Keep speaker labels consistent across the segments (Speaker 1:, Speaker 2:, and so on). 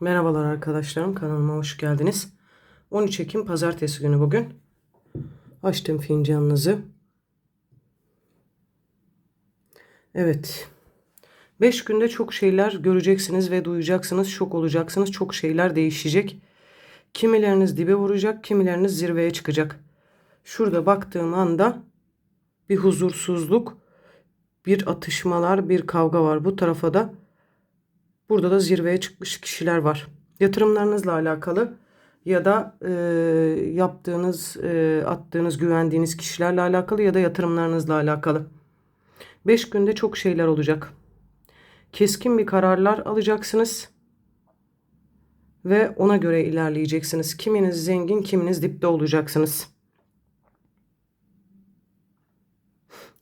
Speaker 1: Merhabalar arkadaşlarım kanalıma hoş geldiniz. 13 Ekim pazartesi günü bugün. Açtım fincanınızı. Evet. 5 günde çok şeyler göreceksiniz ve duyacaksınız. Şok olacaksınız. Çok şeyler değişecek. Kimileriniz dibe vuracak, kimileriniz zirveye çıkacak. Şurada baktığım anda bir huzursuzluk, bir atışmalar, bir kavga var. Bu tarafa da Burada da zirveye çıkmış kişiler var. Yatırımlarınızla alakalı ya da e, yaptığınız, e, attığınız, güvendiğiniz kişilerle alakalı ya da yatırımlarınızla alakalı. 5 günde çok şeyler olacak. Keskin bir kararlar alacaksınız ve ona göre ilerleyeceksiniz. Kiminiz zengin, kiminiz dipte olacaksınız.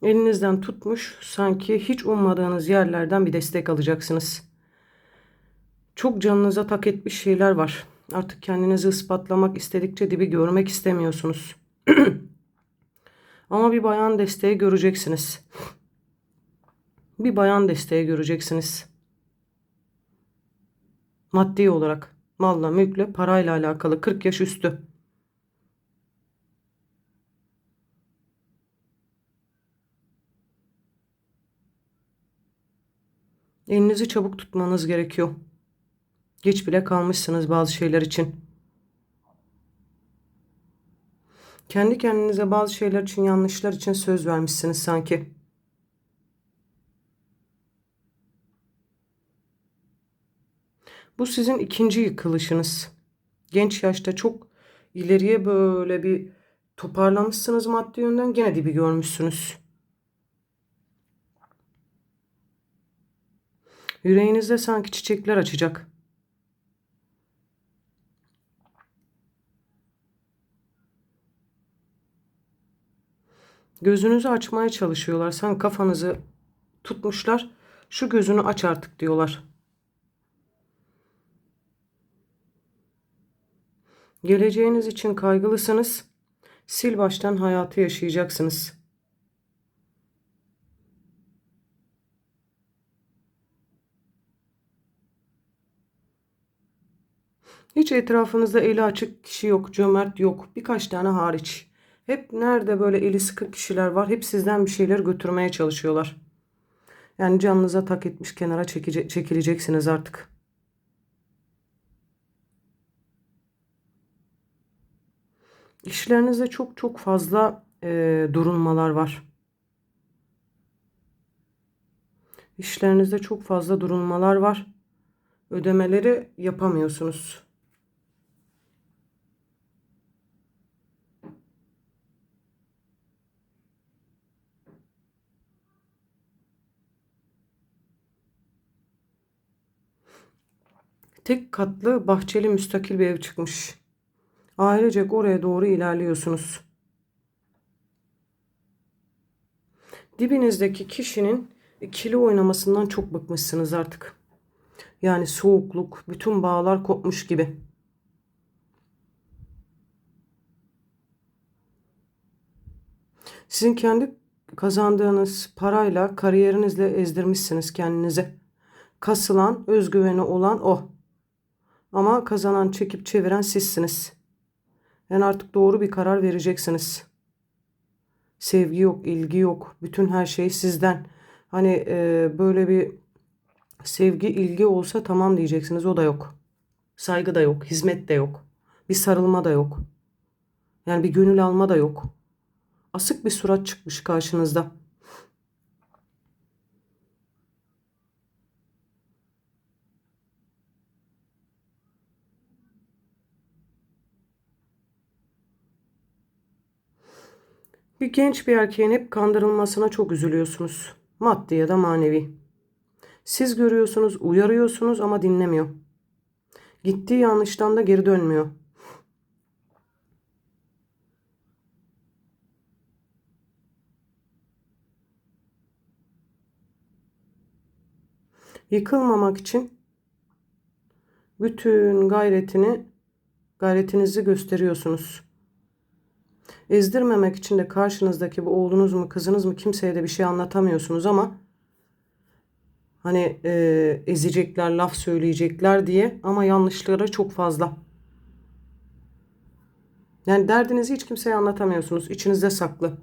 Speaker 1: Elinizden tutmuş sanki hiç ummadığınız yerlerden bir destek alacaksınız. Çok canınıza tak etmiş şeyler var. Artık kendinizi ispatlamak istedikçe dibi görmek istemiyorsunuz. Ama bir bayan desteği göreceksiniz. Bir bayan desteği göreceksiniz. Maddi olarak, malla, mülkle, parayla alakalı 40 yaş üstü. Elinizi çabuk tutmanız gerekiyor. Geç bile kalmışsınız bazı şeyler için. Kendi kendinize bazı şeyler için, yanlışlar için söz vermişsiniz sanki. Bu sizin ikinci yıkılışınız. Genç yaşta çok ileriye böyle bir toparlamışsınız maddi yönden gene dibi görmüşsünüz. Yüreğinizde sanki çiçekler açacak. Gözünüzü açmaya çalışıyorlar. Sen kafanızı tutmuşlar. Şu gözünü aç artık diyorlar. Geleceğiniz için kaygılısınız. Sil baştan hayatı yaşayacaksınız. Hiç etrafınızda eli açık kişi yok, cömert yok. Birkaç tane hariç. Hep nerede böyle eli sıkı kişiler var. Hep sizden bir şeyler götürmeye çalışıyorlar. Yani canınıza tak etmiş kenara çekece- çekileceksiniz artık. İşlerinizde çok çok fazla e, durulmalar var. İşlerinizde çok fazla durulmalar var. Ödemeleri yapamıyorsunuz. Tek katlı bahçeli müstakil bir ev çıkmış. Ailecek oraya doğru ilerliyorsunuz. Dibinizdeki kişinin ikili oynamasından çok bıkmışsınız artık. Yani soğukluk, bütün bağlar kopmuş gibi. Sizin kendi kazandığınız parayla, kariyerinizle ezdirmişsiniz kendinizi. Kasılan, özgüveni olan o. Ama kazanan, çekip çeviren sizsiniz. Yani artık doğru bir karar vereceksiniz. Sevgi yok, ilgi yok. Bütün her şey sizden. Hani e, böyle bir sevgi, ilgi olsa tamam diyeceksiniz. O da yok. Saygı da yok, hizmet de yok. Bir sarılma da yok. Yani bir gönül alma da yok. Asık bir surat çıkmış karşınızda. Bir genç bir erkeğin hep kandırılmasına çok üzülüyorsunuz. Maddi ya da manevi. Siz görüyorsunuz, uyarıyorsunuz ama dinlemiyor. Gittiği yanlıştan da geri dönmüyor. Yıkılmamak için bütün gayretini gayretinizi gösteriyorsunuz. Ezdirmemek için de karşınızdaki bu oğlunuz mu kızınız mı kimseye de bir şey anlatamıyorsunuz ama Hani e, ezecekler, laf söyleyecekler diye ama yanlışları çok fazla. Yani derdinizi hiç kimseye anlatamıyorsunuz. İçinizde saklı.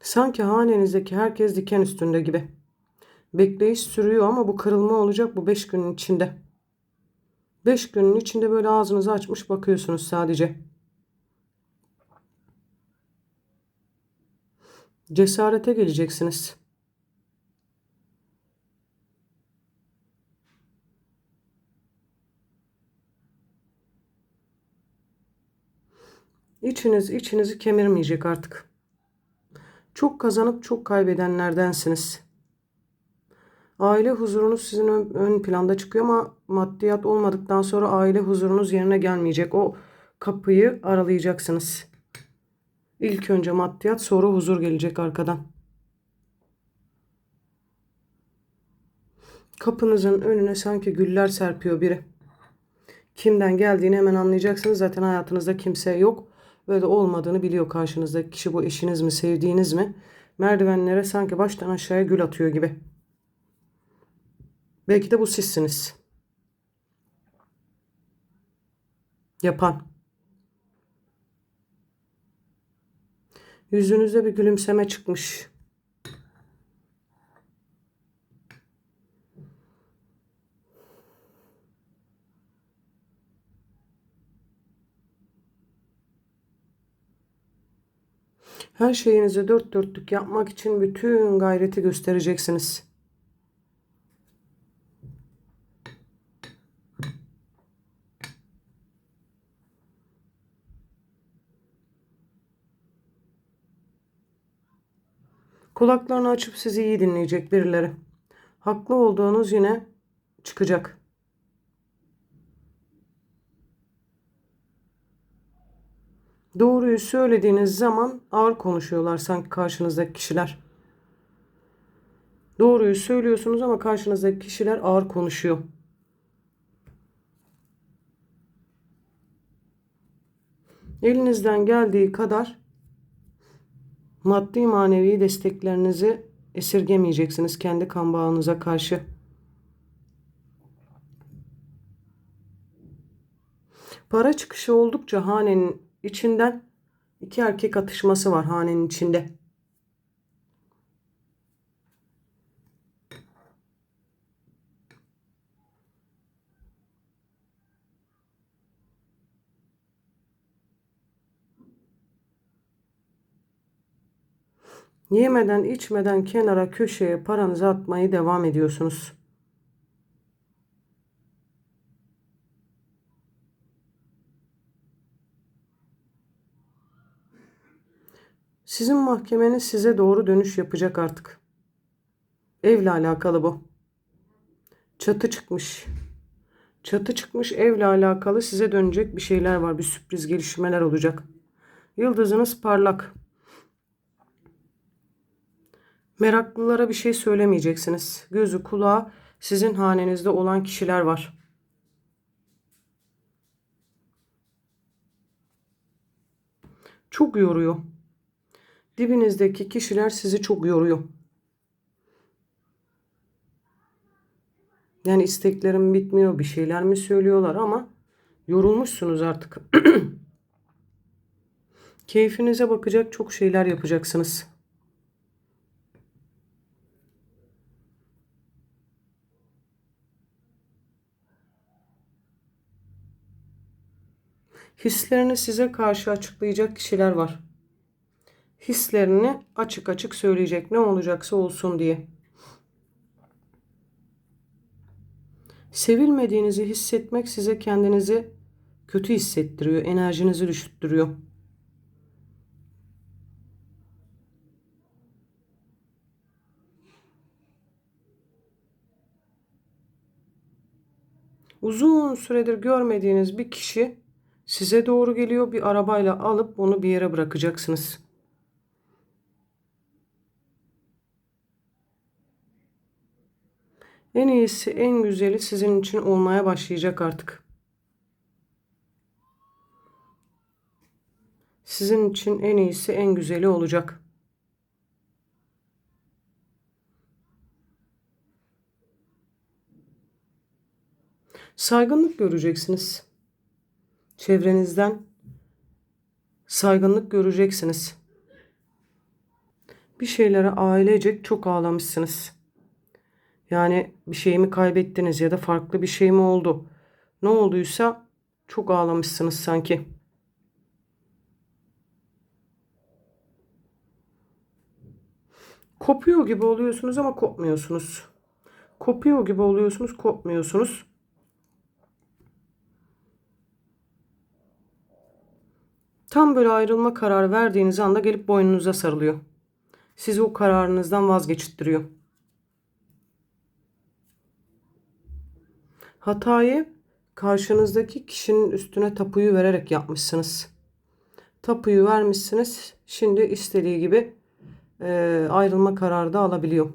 Speaker 1: Sanki hanenizdeki herkes diken üstünde gibi. Bekleyiş sürüyor ama bu kırılma olacak bu 5 günün içinde. 5 günün içinde böyle ağzınızı açmış bakıyorsunuz sadece. Cesarete geleceksiniz. İçiniz içinizi kemirmeyecek artık. Çok kazanıp çok kaybedenlerdensiniz. Aile huzurunuz sizin ön, planda çıkıyor ama maddiyat olmadıktan sonra aile huzurunuz yerine gelmeyecek. O kapıyı aralayacaksınız. İlk önce maddiyat sonra huzur gelecek arkadan. Kapınızın önüne sanki güller serpiyor biri. Kimden geldiğini hemen anlayacaksınız. Zaten hayatınızda kimse yok. Böyle olmadığını biliyor karşınızdaki kişi bu eşiniz mi, sevdiğiniz mi? Merdivenlere sanki baştan aşağıya gül atıyor gibi. Belki de bu sizsiniz. Yapan. Yüzünüzde bir gülümseme çıkmış. Her şeyinizi dört dörtlük yapmak için bütün gayreti göstereceksiniz. Kulaklarını açıp sizi iyi dinleyecek birileri. Haklı olduğunuz yine çıkacak. Doğruyu söylediğiniz zaman ağır konuşuyorlar sanki karşınızdaki kişiler. Doğruyu söylüyorsunuz ama karşınızdaki kişiler ağır konuşuyor. Elinizden geldiği kadar maddi manevi desteklerinizi esirgemeyeceksiniz kendi kan bağınıza karşı. Para çıkışı oldukça hanenin içinden iki erkek atışması var hanenin içinde. Yemeden içmeden kenara köşeye paranızı atmayı devam ediyorsunuz. Sizin mahkemeniz size doğru dönüş yapacak artık. Evle alakalı bu. Çatı çıkmış. Çatı çıkmış evle alakalı size dönecek bir şeyler var. Bir sürpriz gelişmeler olacak. Yıldızınız parlak. Meraklılara bir şey söylemeyeceksiniz. Gözü kulağı sizin hanenizde olan kişiler var. Çok yoruyor. Dibinizdeki kişiler sizi çok yoruyor. Yani isteklerim bitmiyor bir şeyler mi söylüyorlar ama yorulmuşsunuz artık. Keyfinize bakacak çok şeyler yapacaksınız. Hislerini size karşı açıklayacak kişiler var. Hislerini açık açık söyleyecek ne olacaksa olsun diye. Sevilmediğinizi hissetmek size kendinizi kötü hissettiriyor, enerjinizi düşürttürüyor. Uzun süredir görmediğiniz bir kişi size doğru geliyor. Bir arabayla alıp onu bir yere bırakacaksınız. En iyisi, en güzeli sizin için olmaya başlayacak artık. Sizin için en iyisi, en güzeli olacak. Saygınlık göreceksiniz. Çevrenizden saygınlık göreceksiniz. Bir şeylere ailecek çok ağlamışsınız. Yani bir şey mi kaybettiniz ya da farklı bir şey mi oldu? Ne olduysa çok ağlamışsınız sanki. Kopuyor gibi oluyorsunuz ama kopmuyorsunuz. Kopuyor gibi oluyorsunuz, kopmuyorsunuz. Tam böyle ayrılma kararı verdiğiniz anda gelip boynunuza sarılıyor. Sizi o kararınızdan vazgeçittiriyor. Hatayı karşınızdaki kişinin üstüne tapuyu vererek yapmışsınız. Tapuyu vermişsiniz. Şimdi istediği gibi e, ayrılma kararı da alabiliyor.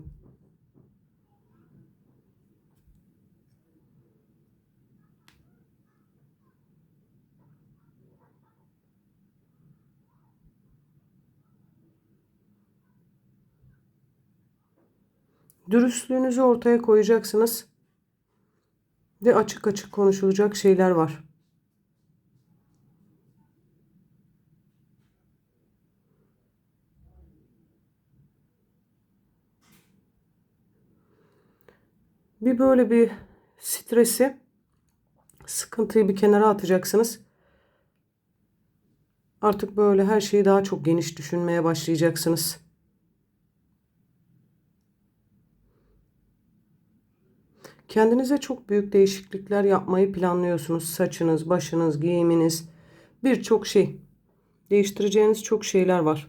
Speaker 1: Dürüstlüğünüzü ortaya koyacaksınız. Ve açık açık konuşulacak şeyler var. Bir böyle bir stresi, sıkıntıyı bir kenara atacaksınız. Artık böyle her şeyi daha çok geniş düşünmeye başlayacaksınız. Kendinize çok büyük değişiklikler yapmayı planlıyorsunuz. Saçınız, başınız, giyiminiz, birçok şey. Değiştireceğiniz çok şeyler var.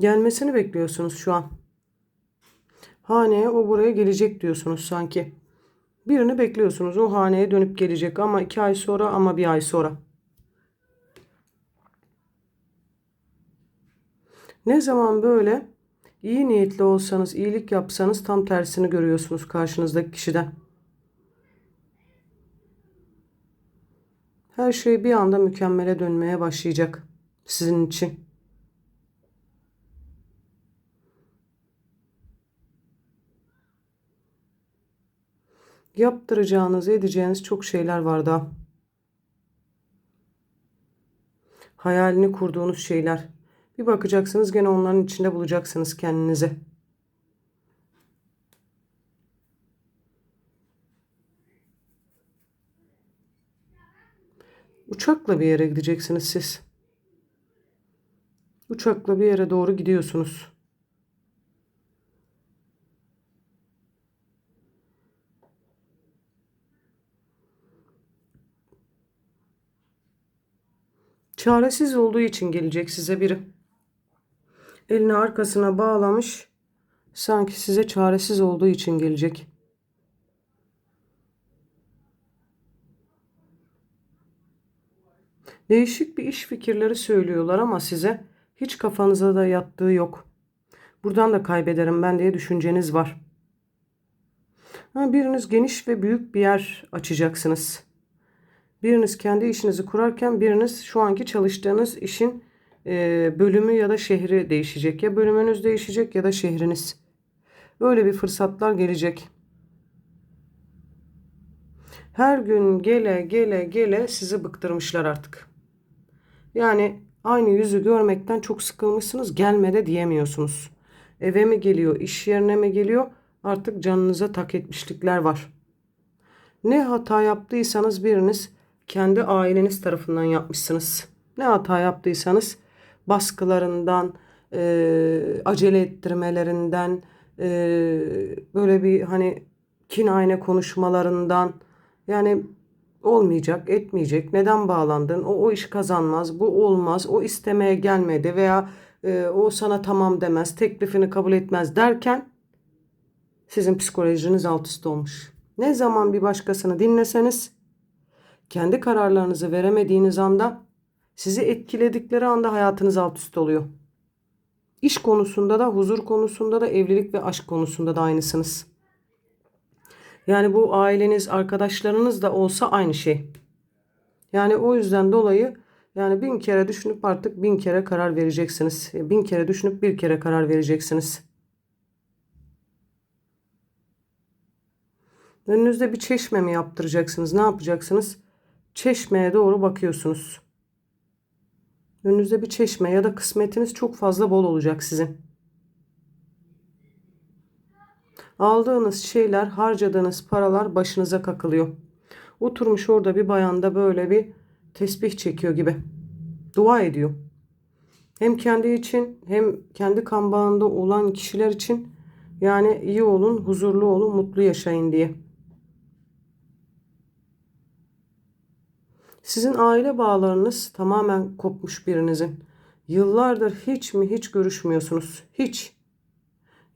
Speaker 1: Gelmesini bekliyorsunuz şu an. Haneye o buraya gelecek diyorsunuz sanki. Birini bekliyorsunuz. O haneye dönüp gelecek ama iki ay sonra ama bir ay sonra. Ne zaman böyle iyi niyetli olsanız, iyilik yapsanız tam tersini görüyorsunuz karşınızdaki kişiden. Her şey bir anda mükemmele dönmeye başlayacak sizin için. Yaptıracağınız, edeceğiniz çok şeyler var daha. Hayalini kurduğunuz şeyler. Bir bakacaksınız gene onların içinde bulacaksınız kendinizi. Uçakla bir yere gideceksiniz siz. Uçakla bir yere doğru gidiyorsunuz. Çaresiz olduğu için gelecek size biri. Elini arkasına bağlamış. Sanki size çaresiz olduğu için gelecek. Değişik bir iş fikirleri söylüyorlar ama size hiç kafanıza da yattığı yok. Buradan da kaybederim ben diye düşünceniz var. Ha, biriniz geniş ve büyük bir yer açacaksınız. Biriniz kendi işinizi kurarken biriniz şu anki çalıştığınız işin e, bölümü ya da şehri değişecek. Ya bölümünüz değişecek ya da şehriniz. Böyle bir fırsatlar gelecek. Her gün gele gele gele sizi bıktırmışlar artık. Yani aynı yüzü görmekten çok sıkılmışsınız. Gelmede diyemiyorsunuz. Eve mi geliyor, iş yerine mi geliyor? Artık canınıza tak etmişlikler var. Ne hata yaptıysanız biriniz kendi aileniz tarafından yapmışsınız. Ne hata yaptıysanız baskılarından, e, acele ettirmelerinden, e, böyle bir hani kin ayna konuşmalarından yani olmayacak, etmeyecek, neden bağlandın, o, o iş kazanmaz, bu olmaz, o istemeye gelmedi veya e, o sana tamam demez, teklifini kabul etmez derken sizin psikolojiniz alt üst olmuş. Ne zaman bir başkasını dinleseniz kendi kararlarınızı veremediğiniz anda sizi etkiledikleri anda hayatınız alt üst oluyor. İş konusunda da, huzur konusunda da, evlilik ve aşk konusunda da aynısınız. Yani bu aileniz, arkadaşlarınız da olsa aynı şey. Yani o yüzden dolayı yani bin kere düşünüp artık bin kere karar vereceksiniz. Bin kere düşünüp bir kere karar vereceksiniz. Önünüzde bir çeşme mi yaptıracaksınız? Ne yapacaksınız? Çeşmeye doğru bakıyorsunuz. Önünüzde bir çeşme ya da kısmetiniz çok fazla bol olacak sizin. Aldığınız şeyler, harcadığınız paralar başınıza kakılıyor. Oturmuş orada bir bayanda böyle bir tesbih çekiyor gibi. Dua ediyor. Hem kendi için hem kendi kan bağında olan kişiler için yani iyi olun, huzurlu olun, mutlu yaşayın diye. Sizin aile bağlarınız tamamen kopmuş birinizin. Yıllardır hiç mi hiç görüşmüyorsunuz. Hiç.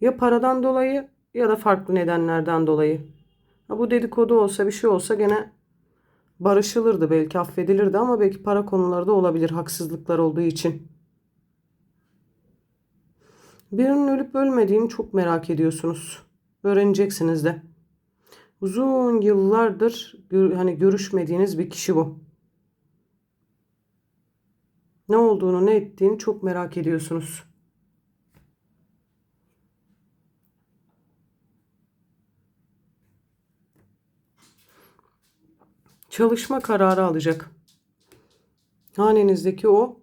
Speaker 1: Ya paradan dolayı ya da farklı nedenlerden dolayı. Ha, bu dedikodu olsa bir şey olsa gene barışılırdı belki affedilirdi ama belki para konuları da olabilir haksızlıklar olduğu için. Birinin ölüp ölmediğini çok merak ediyorsunuz. Öğreneceksiniz de. Uzun yıllardır hani görüşmediğiniz bir kişi bu. Ne olduğunu, ne ettiğini çok merak ediyorsunuz. Çalışma kararı alacak. Hanenizdeki o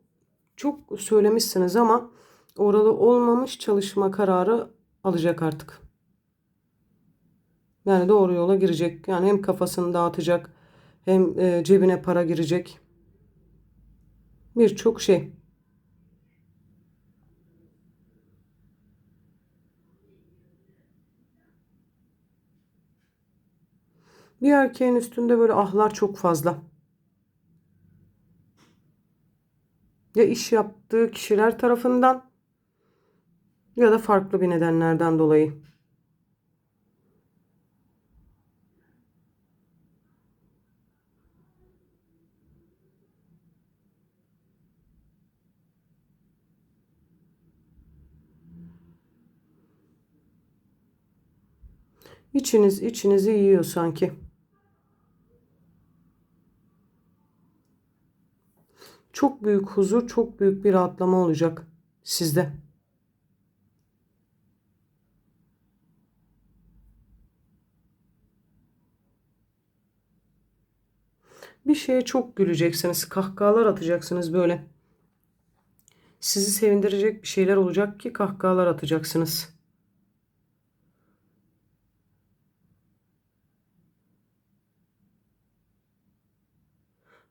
Speaker 1: çok söylemişsiniz ama oralı olmamış çalışma kararı alacak artık. Yani doğru yola girecek. Yani hem kafasını dağıtacak hem e, cebine para girecek. Birçok şey. Bir erkeğin üstünde böyle ahlar çok fazla. Ya iş yaptığı kişiler tarafından ya da farklı bir nedenlerden dolayı. İçiniz içinizi yiyor sanki. Çok büyük huzur, çok büyük bir rahatlama olacak sizde. Bir şeye çok güleceksiniz, kahkahalar atacaksınız böyle. Sizi sevindirecek bir şeyler olacak ki kahkahalar atacaksınız.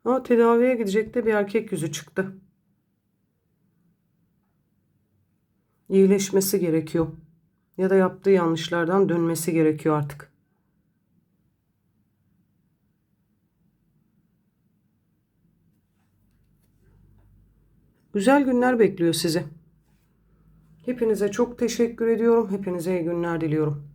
Speaker 1: Ama tedaviye gidecek de bir erkek yüzü çıktı. İyileşmesi gerekiyor. Ya da yaptığı yanlışlardan dönmesi gerekiyor artık. Güzel günler bekliyor sizi. Hepinize çok teşekkür ediyorum. Hepinize iyi günler diliyorum.